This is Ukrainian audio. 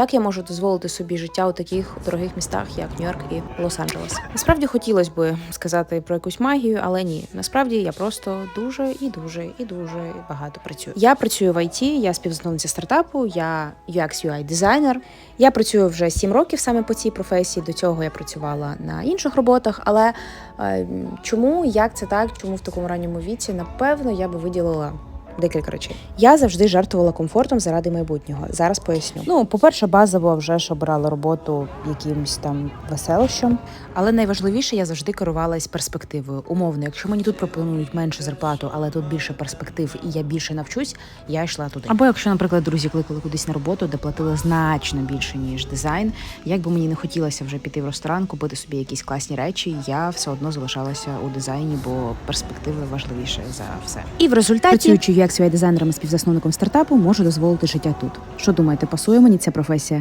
Як я можу дозволити собі життя у таких дорогих містах, як Нью-Йорк і Лос-Анджелес? Насправді хотілося би сказати про якусь магію, але ні. Насправді я просто дуже і дуже і дуже багато працюю. Я працюю в IT, я співзасновниця стартапу, я UX UI дизайнер. Я працюю вже 7 років саме по цій професії. До цього я працювала на інших роботах. Але е, чому як це так? Чому в такому ранньому віці? Напевно, я би виділила. Декілька речей. Я завжди жертвувала комфортом заради майбутнього. Зараз поясню. Ну, по-перше, базово вже ж обирала роботу якимось там веселищем. Але найважливіше, я завжди керувалась перспективою. Умовно, якщо мені тут пропонують меншу зарплату, але тут більше перспектив і я більше навчусь, я йшла туди. Або якщо, наприклад, друзі кликали кудись на роботу, де платили значно більше ніж дизайн. Як би мені не хотілося вже піти в ресторан, купити собі якісь класні речі, я все одно залишалася у дизайні, бо перспективи важливіше за все. І в результаті Працюючи UX UI дизайнером і співзасновником стартапу, можу дозволити життя тут. Що думаєте, пасує мені ця професія?